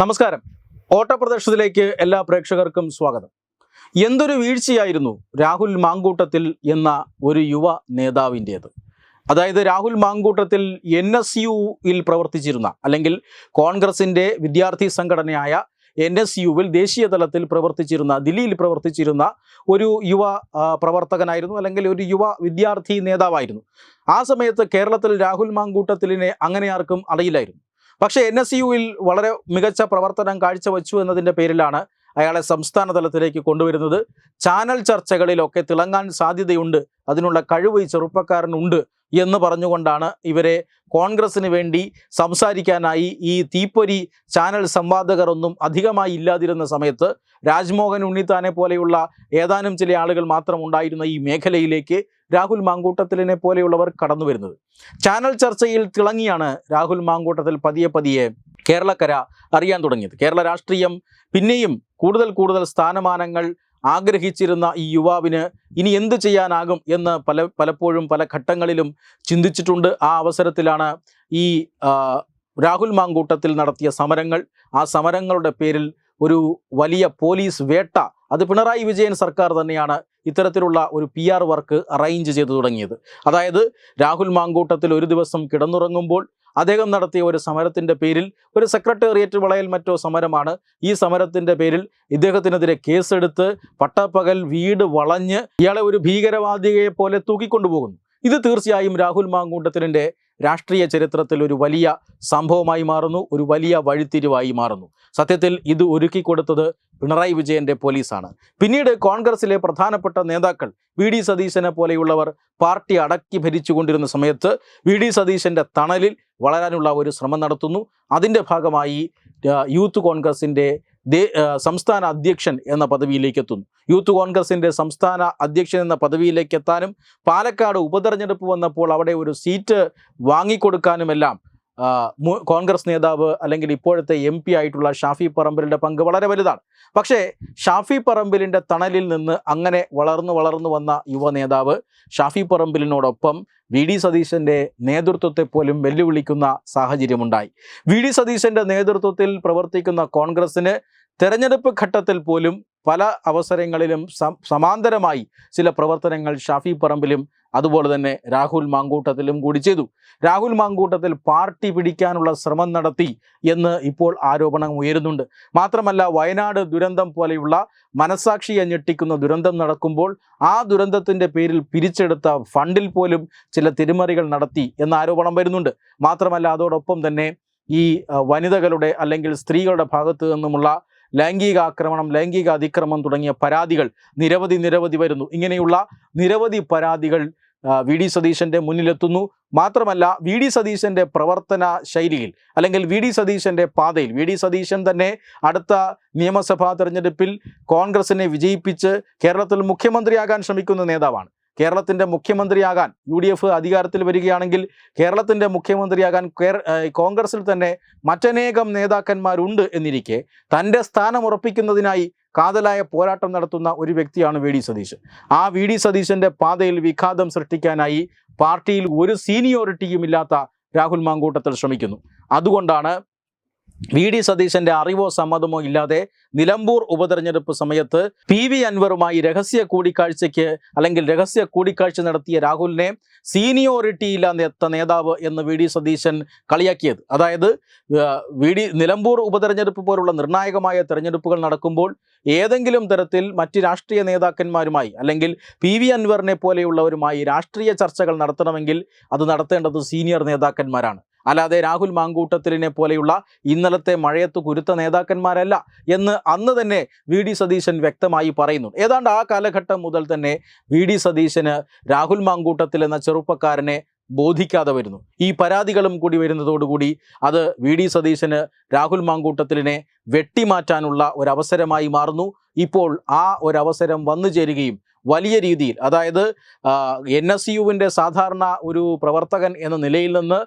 നമസ്കാരം. ഓട്ടപ്രദർശനത്തിലേക്ക് എല്ലാ പ്രേക്ഷകർക്കും സ്വാഗതം. എന്തൊരു വീഴ്ചയായിരുന്നു രാഹുൽ മാങ്കൂട്ടത്തിൽ എന്ന ഒരു യുവ നേതാവിന്റേത്. അതായത് രാഹുൽ മാങ്കൂട്ടത്തിൽ എൻ എസ് യുയിൽ പ്രവർത്തിച്ചിരുന്ന അല്ലെങ്കിൽ കോൺഗ്രസിന്റെ വിദ്യാർത്ഥി സംഘടനയായ എൻ എസ് യുവിൽ ദേശീയ തലത്തിൽ പ്രവർത്തിച്ചിരുന്ന ദില്ലിയിൽ പ്രവർത്തിച്ചിരുന്ന ഒരു യുവ പ്രവർത്തകനായിരുന്നു അല്ലെങ്കിൽ ഒരു യുവ വിദ്യാർത്ഥി നേതാവായിരുന്നു. ആ സമയത്ത് കേരളത്തിൽ രാഹുൽ മാങ്കൂട്ടത്തിലിനെ അങ്ങനെ ആർക്കും അറിയില്ലായിരുന്നു. പക്ഷേ എൻ എസ് യുവിൽ വളരെ മികച്ച പ്രവർത്തനം കാഴ്ചവെച്ചു എന്നതിന്റെ പേരിലാണ് അയാളെ സംസ്ഥാന തലത്തിലേക്ക് കൊണ്ടുവരുന്നത്. ചാനൽ ചർച്ചകളിലൊക്കെ തിളങ്ങാൻ സാധ്യതയുണ്ട്. അതിനുള്ള കഴിവ് ഈ ചെറുപ്പക്കാരനുണ്ട് എന്ന് പറഞ്ഞുകൊണ്ടാണ് ഇവരെ കോൺഗ്രസിന് വേണ്ടി സംസാരിക്കാനായി ഈ തീപ്പൊരി ചാനൽ സംവാദകർ ഒന്നും അധികമായി ഇല്ലാതിരുന്ന സമയത്ത് രാജ്മോഹൻ ഉണ്ണിത്താനെ പോലെയുള്ള ഏതാനും ചില ആളുകൾ മാത്രം ഉണ്ടായിരുന്ന ഈ മേഖലയിലേക്ക് രാഹുൽ മാങ്കൂട്ടത്തിലിനെ പോലെയുള്ളവർ കടന്നു വരുന്നത് ചാനൽ ചർച്ചയിൽ തിളങ്ങിയാണ് രാഹുൽ മാങ്കൂട്ടത്തിൽ പതിയെ പതിയെ കേരളക്കര അറിയാൻ തുടങ്ങിയത്. കേരള രാഷ്ട്രീയം പിന്നെയും കൂടുതൽ കൂടുതൽ സ്ഥാനമാനങ്ങൾ ആഗ്രഹിച്ചിരുന്ന ഈ യുവാവിന് ഇനി എന്ത് ചെയ്യാനാകും എന്ന് പല പലപ്പോഴും പല ഘട്ടങ്ങളിലും ചിന്തിച്ചിട്ടുണ്ട്. ആ അവസരത്തിലാണ് ഈ രാഹുൽ മാങ്കൂട്ടത്തിൽ നടത്തിയ സമരങ്ങൾ. ആ സമരങ്ങളുടെ പേരിൽ ഒരു വലിയ പോലീസ് വേട്ട അത് പിണറായി വിജയൻ സർക്കാർ തന്നെയാണ് ഇത്തരത്തിലുള്ള ഒരു പി ആർ വർക്ക് അറേഞ്ച് ചെയ്തു തുടങ്ങിയത്. അതായത് രാഹുൽ മാങ്കൂട്ടത്തിൽ ഒരു ദിവസം കിടന്നുറങ്ങുമ്പോൾ അദ്ദേഹം നടത്തിയ ഒരു സമരത്തിന്റെ പേരിൽ ഒരു സെക്രട്ടേറിയറ്റ് വളയൽ മറ്റോ സമരമാണ്. ഈ സമരത്തിന്റെ പേരിൽ ഇദ്ദേഹത്തിനെതിരെ കേസെടുത്ത് പട്ടപ്പകൽ വീട് വളഞ്ഞ് ഇയാളെ ഒരു ഭീകരവാദിയെ പോലെ തൂക്കിക്കൊണ്ടുപോകുന്നു. ഇത് തീർച്ചയായും രാഹുൽ മാങ്കൂട്ടത്തിന്റെ രാഷ്ട്രീയ ചരിത്രത്തിൽ ഒരു വലിയ സംഭവമായി മാറുന്നു ഒരു വലിയ വഴിത്തിരിവായി മാറുന്നു. സത്യത്തിൽ ഇത് ഒരുക്കി കൊടുത്തത് പിണറായി വിജയന്റെ പോലീസാണ്. പിന്നീട് കോൺഗ്രസിലെ പ്രധാനപ്പെട്ട നേതാക്കൾ വി ഡി സതീശനെ പോലെയുള്ളവർ പാർട്ടി അടക്കി ഭരിച്ചുകൊണ്ടിരുന്ന സമയത്ത് വി ഡി സതീശന്റെ തണലിൽ വളരാനുള്ള ഒരു ശ്രമം നടത്തുന്നു. അതിന്റെ ഭാഗമായി യൂത്ത് കോൺഗ്രസിന്റെ സംസ്ഥാന അധ്യക്ഷൻ എന്ന പദവിയിലേക്ക് എത്തുന്നു യൂത്ത് കോൺഗ്രസിന്റെ സംസ്ഥാന അധ്യക്ഷൻ എന്ന പദവിയിലേക്ക് എത്താനും പാലക്കാട് ഉപതെരഞ്ഞെടുപ്പ് വന്നപ്പോൾ അവിടെ ഒരു സീറ്റ് വാങ്ങിക്കൊടുക്കാനുമെല്ലാം കോൺഗ്രസ് നേതാവ് അല്ലെങ്കിൽ ഇപ്പോഴത്തെ എം പി ആയിട്ടുള്ള ഷാഫി പറമ്പിലിന്റെ പങ്ക് വളരെ വലുതാണ്. പക്ഷേ ഷാഫി പറമ്പിലിന്റെ തണലിൽ നിന്ന് അങ്ങനെ വളർന്നു വളർന്നു വന്ന യുവ നേതാവ് ഷാഫി പറമ്പിലിനോടൊപ്പം വി ഡി സതീശന്റെ നേതൃത്വത്തെ പോലും വെല്ലുവിളിക്കുന്ന സാഹചര്യമുണ്ടായി. വി ഡി സതീശന്റെ നേതൃത്വത്തിൽ പ്രവർത്തിക്കുന്ന കോൺഗ്രസ്സിന് തെരഞ്ഞെടുപ്പ് ഘട്ടത്തിൽ പോലും പല അവസരങ്ങളിലും സമാന്തരമായി ചില പ്രവർത്തനങ്ങൾ ഷാഫി പറമ്പിലും അതുപോലെ തന്നെ രാഹുൽ മാങ്കൂട്ടത്തിലും കൂടി ചെയ്തു. രാഹുൽ മാങ്കൂട്ടത്തിൽ പാർട്ടി പിടിക്കാനുള്ള ശ്രമം നടത്തി എന്ന് ഇപ്പോൾ ആരോപണം ഉയരുന്നുണ്ട്. മാത്രമല്ല വയനാട് ദുരന്തം പോലെയുള്ള മനസാക്ഷിയെ ഞെട്ടിക്കുന്ന ദുരന്തം നടക്കുമ്പോൾ ആ ദുരന്തത്തിന്റെ പേരിൽ പിരിച്ചെടുത്ത ഫണ്ടിൽ പോലും ചില തിരിമറികൾ നടത്തി എന്ന ആരോപണം വരുന്നുണ്ട്. മാത്രമല്ല അതോടൊപ്പം തന്നെ ഈ വനിതകളുടെ അല്ലെങ്കിൽ സ്ത്രീകളുടെ ഭാഗത്തു നിന്നുമുള്ള ലൈംഗിക ആക്രമണം ലൈംഗിക അതിക്രമം തുടങ്ങിയ പരാതികൾ നിരവധി നിരവധി വരുന്നു. ഇങ്ങനെയുള്ള നിരവധി പരാതികൾ വി. ഡി. സതീശന്റെ മുന്നിലെത്തുന്നു. മാത്രമല്ല വി. ഡി. സതീശന്റെ പ്രവർത്തന ശൈലിയിൽ അല്ലെങ്കിൽ വി. ഡി. സതീശന്റെ പാതയിൽ വി. ഡി. സതീശൻ തന്നെ അടുത്ത നിയമസഭാ തെരഞ്ഞെടുപ്പിൽ കോൺഗ്രസിനെ വിജയിപ്പിച്ച് കേരളത്തിൽ മുഖ്യമന്ത്രിയാകാൻ ശ്രമിക്കുന്ന നേതാവാണ്. കേരളത്തിന്റെ മുഖ്യമന്ത്രിയാകാൻ യു ഡി എഫ് അധികാരത്തിൽ വരികയാണെങ്കിൽ കേരളത്തിന്റെ മുഖ്യമന്ത്രിയാകാൻ കോൺഗ്രസിൽ തന്നെ മറ്റനേകം നേതാക്കന്മാരുണ്ട് എന്നിരിക്കെ തന്റെ സ്ഥാനം ഉറപ്പിക്കുന്നതിനായി കാതലായ പോരാട്ടം നടത്തുന്ന ഒരു വ്യക്തിയാണ് വി ഡി സതീശൻ. ആ വി ഡി സതീശന്റെ പാതയിൽ വിഘാതം സൃഷ്ടിക്കാനായി പാർട്ടിയിൽ ഒരു സീനിയോറിറ്റിയും ഇല്ലാത്ത രാഹുൽ മാങ്കൂട്ടത്തിൽ ശ്രമിക്കുന്നു. അതുകൊണ്ടാണ് വി ഡി സതീശന്റെ അറിവോ സമ്മതമോ ഇല്ലാതെ നിലമ്പൂർ ഉപതെരഞ്ഞെടുപ്പ് സമയത്ത് പി വി അൻവറുമായി രഹസ്യ കൂടിക്കാഴ്ചയ്ക്ക് അല്ലെങ്കിൽ രഹസ്യ കൂടിക്കാഴ്ച നടത്തിയ രാഹുലിനെ സീനിയോറിറ്റി ഇല്ലാത്ത നേതാവ് എന്ന് വി ഡി സതീശൻ കളിയാക്കിയത്. അതായത് വി ഡി നിലമ്പൂർ ഉപതെരഞ്ഞെടുപ്പ് പോലുള്ള നിർണായകമായ തെരഞ്ഞെടുപ്പുകൾ നടക്കുമ്പോൾ ഏതെങ്കിലും തരത്തിൽ മറ്റ് രാഷ്ട്രീയ നേതാക്കന്മാരുമായി അല്ലെങ്കിൽ പി വി അൻവറിനെ പോലെയുള്ളവരുമായി രാഷ്ട്രീയ ചർച്ചകൾ നടത്തണമെങ്കിൽ അത് നടത്തേണ്ടത് സീനിയർ നേതാക്കന്മാരാണ്. അല്ലാതെ രാഹുൽ മാങ്കൂട്ടത്തിലിനെ പോലെയുള്ള ഇന്നലത്തെ മഴയത്ത് കുരുത്ത നേതാക്കന്മാരല്ല എന്ന് അന്ന് തന്നെ വി ഡി സതീശൻ വ്യക്തമായി പറയുന്നു. ഏതാണ്ട് ആ കാലഘട്ടം മുതൽ തന്നെ വി ഡി സതീശന് രാഹുൽ മാങ്കൂട്ടത്തിൽ എന്ന ചെറുപ്പക്കാരനെ ബോധിക്കാതെ വരുന്നു. ഈ പരാതികളും കൂടി വരുന്നതോടുകൂടി അത് വി ഡി സതീശന് രാഹുൽ മാങ്കൂട്ടത്തിലിനെ വെട്ടിമാറ്റാനുള്ള ഒരവസരമായി മാറുന്നു. ഇപ്പോൾ ആ ഒരവസരം വന്നു ചേരുകയും വലിയ രീതിയിൽ അതായത് എൻ എസ് യുവിന്റെ സാധാരണ ഒരു പ്രവർത്തകൻ എന്ന നിലയിൽ നിന്ന്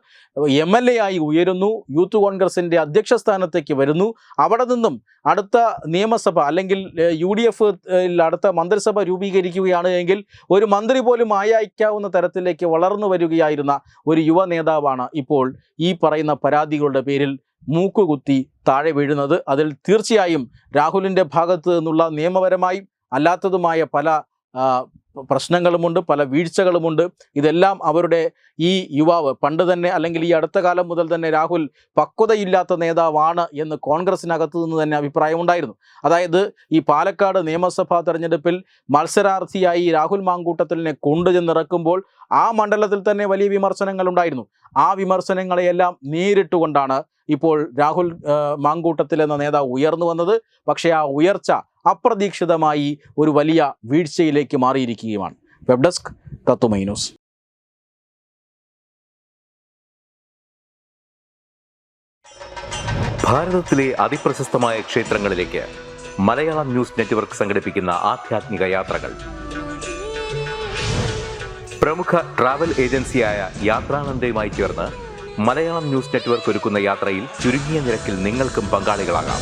എം എൽ എ ആയി ഉയരുന്നു യൂത്ത് കോൺഗ്രസിന്റെ അധ്യക്ഷ സ്ഥാനത്തേക്ക് വരുന്നു. അവിടെ നിന്നും അടുത്ത നിയമസഭ അല്ലെങ്കിൽ യു ഡി എഫ് അടുത്ത മന്ത്രിസഭ രൂപീകരിക്കുകയാണ് എങ്കിൽ ഒരു മന്ത്രി പോലും ആയക്കാവുന്ന തരത്തിലേക്ക് വളർന്നു വരികയായിരുന്ന ഒരു യുവ നേതാവാണ് ഇപ്പോൾ ഈ പറയുന്ന പരാതികളുടെ പേരിൽ മൂക്കുകുത്തി താഴെ വീഴുന്നത്. അതിൽ തീർച്ചയായും രാഹുലിന്റെ ഭാഗത്ത് നിന്നുള്ള നിയമപരമായും അല്ലാത്തതുമായ പല പ്രശ്നങ്ങളുമുണ്ട് പല വീഴ്ചകളുമുണ്ട്. ഇതെല്ലാം അവരുടെ ഈ യുവാവ് പണ്ട് തന്നെ അല്ലെങ്കിൽ ഈ അടുത്ത കാലം മുതൽ തന്നെ രാഹുൽ പക്വതയില്ലാത്ത നേതാവാണ് എന്ന് കോൺഗ്രസിനകത്തു നിന്ന് തന്നെ അഭിപ്രായമുണ്ടായിരുന്നു. അതായത് ഈ പാലക്കാട് നിയമസഭാ തെരഞ്ഞെടുപ്പിൽ മത്സരാർത്ഥിയായി രാഹുൽ മാങ്കൂട്ടത്തിലിനെ കൊണ്ടുചെന്നിറക്കുമ്പോൾ ആ മണ്ഡലത്തിൽ തന്നെ വലിയ വിമർശനങ്ങൾ ഉണ്ടായിരുന്നു ആ വിമർശനങ്ങളെയെല്ലാം നേരിട്ടുകൊണ്ടാണ് ഇപ്പോൾ രാഹുൽ മാങ്കൂട്ടത്തിൽ എന്ന നേതാവ് ഉയർന്നു വന്നത്. പക്ഷേ ആ ഉയർച്ച അപ്രതീക്ഷിതമായി ഒരു വലിയ വീഴ്ചയിലേക്ക് മാറിയിരിക്കുകയുമാണ് വെബ് ഡെസ്ക് ന്യൂസ്. ഭാരതത്തിലെ അതിപ്രശസ്തമായ ക്ഷേത്രങ്ങളിലേക്ക് മലയാളം ന്യൂസ് നെറ്റ്വർക്ക് സംഘടിപ്പിക്കുന്ന യാത്രകൾ. പ്രമുഖ ട്രാവൽ ഏജൻസിയായ ചേർന്ന് മലയാളം ന്യൂസ് നെറ്റ്വർക്ക് ഒരുക്കുന്ന യാത്രയിൽ ചുരുങ്ങിയ നിരക്കിൽ നിങ്ങൾക്കും പങ്കാളികളാകാം.